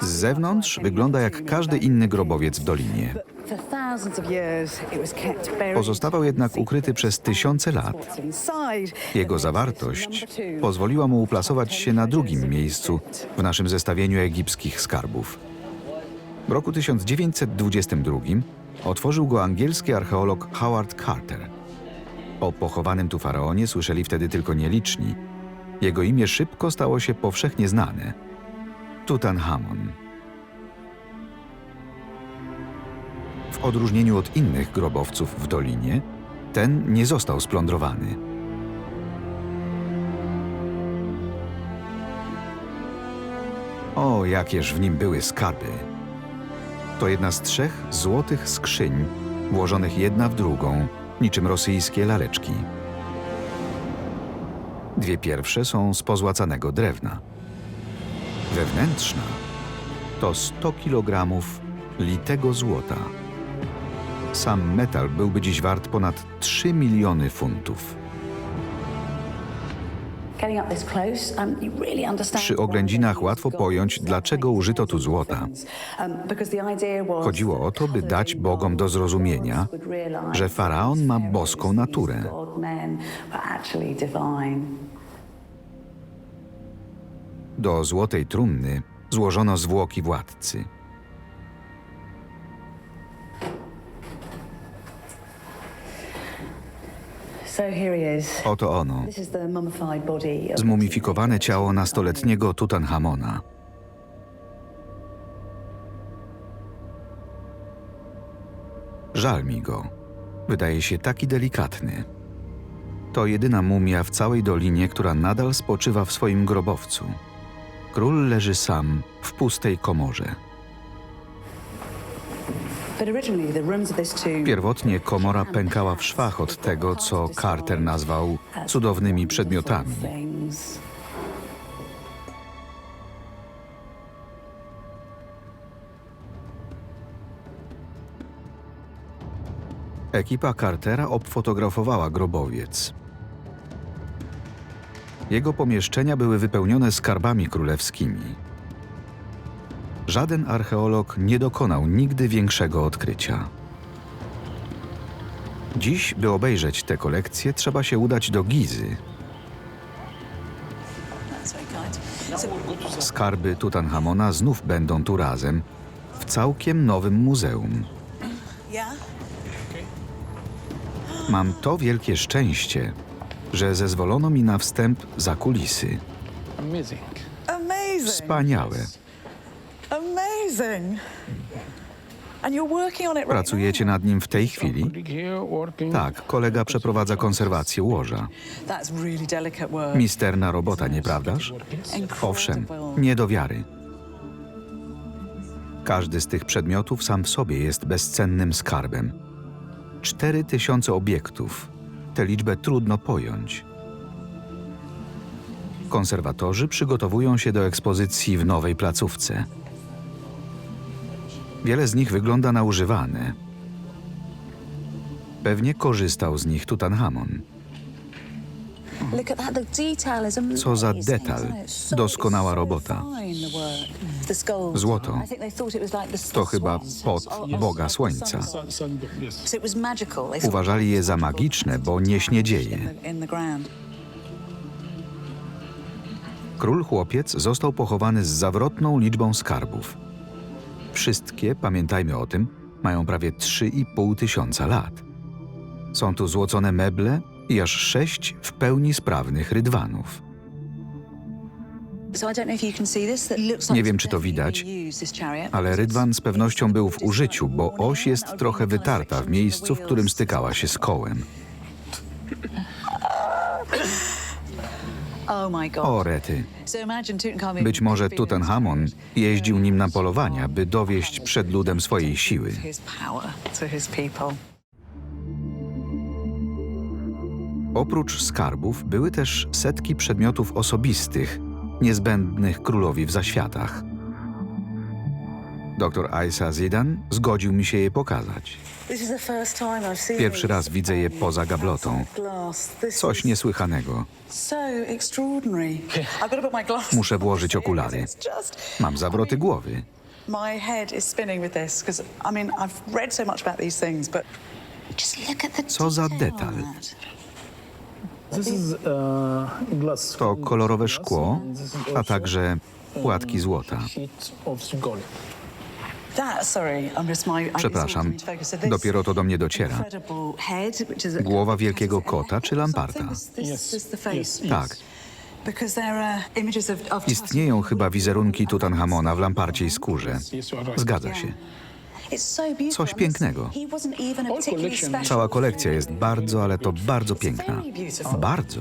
Z zewnątrz wygląda jak każdy inny grobowiec w dolinie. Pozostawał jednak ukryty przez tysiące lat. Jego zawartość pozwoliła mu uplasować się na drugim miejscu w naszym zestawieniu egipskich skarbów. W roku 1922 otworzył go angielski archeolog Howard Carter. O pochowanym tu faraonie słyszeli wtedy tylko nieliczni. Jego imię szybko stało się powszechnie znane. Tutanchamon. W odróżnieniu od innych grobowców w dolinie, ten nie został splądrowany. O, jakież w nim były skarby. To jedna z trzech złotych skrzyń, włożonych jedna w drugą, niczym rosyjskie laleczki. Dwie pierwsze są z pozłacanego drewna. Wewnętrzna to 100 kg litego złota. Sam metal byłby dziś wart ponad 3 miliony funtów. Um, Przy oględzinach łatwo pojąć, dlaczego użyto tu złota. Um, Chodziło o to, by dać bogom do zrozumienia, że faraon ma boską naturę. Do złotej trumny złożono zwłoki władcy. Oto ono, zmumifikowane ciało nastoletniego Tutanchamona. Żal mi go. Wydaje się taki delikatny. To jedyna mumia w całej dolinie, która nadal spoczywa w swoim grobowcu. Król leży sam w pustej komorze. Pierwotnie komora pękała w szwach od tego, co Carter nazwał cudownymi przedmiotami. Ekipa Cartera obfotografowała grobowiec. Jego pomieszczenia były wypełnione skarbami królewskimi. Żaden archeolog nie dokonał nigdy większego odkrycia. Dziś, by obejrzeć tę kolekcję, trzeba się udać do Gizy. Skarby Tutanchamona znów będą tu razem, w całkiem nowym muzeum. Mam to wielkie szczęście, że zezwolono mi na wstęp za kulisy. Wspaniałe. Pracujecie nad nim w tej chwili? Tak, kolega przeprowadza konserwację łoża. Misterna robota, nieprawdaż? Owszem, nie do wiary. Każdy z tych przedmiotów sam w sobie jest bezcennym skarbem. Cztery tysiące obiektów. Tę liczbę trudno pojąć. Konserwatorzy przygotowują się do ekspozycji w nowej placówce. Wiele z nich wygląda na używane. Pewnie korzystał z nich Tutanchamon. Co za detal. Doskonała robota. Złoto. To chyba pot Boga Słońca. Uważali je za magiczne, bo nie śniedzieje. Król chłopiec został pochowany z zawrotną liczbą skarbów. Wszystkie, pamiętajmy o tym, mają prawie 3,5 tysiąca lat. Są tu złocone meble i aż sześć w pełni sprawnych rydwanów. Nie wiem, czy to widać. Ale rydwan z pewnością był w użyciu, bo oś jest trochę wytarta w miejscu, w którym stykała się z kołem. Oh. O rety. Być może being Tutanchamon jeździł nim na polowania, by dowieść przed ludem swojej siły. Oprócz skarbów były też setki przedmiotów osobistych, niezbędnych królowi w zaświatach. Dr Aisa Zidan zgodził mi się je pokazać. Pierwszy raz widzę je poza gablotą. Coś niesłychanego. Muszę włożyć okulary. Mam zawroty głowy. Co za detal. To kolorowe szkło, a także płatki złota. I- Przepraszam, dopiero to do mnie dociera. Głowa wielkiego kota czy lamparta? Tak. Istnieją chyba wizerunki Tutanchamona w skórze. You are right. Zgadza się. It's so beautiful. Coś pięknego. He wasn't even a Whole particularly collection. special Cała kolekcja jest bardzo, ale to bardzo piękna. very beautiful. Bardzo.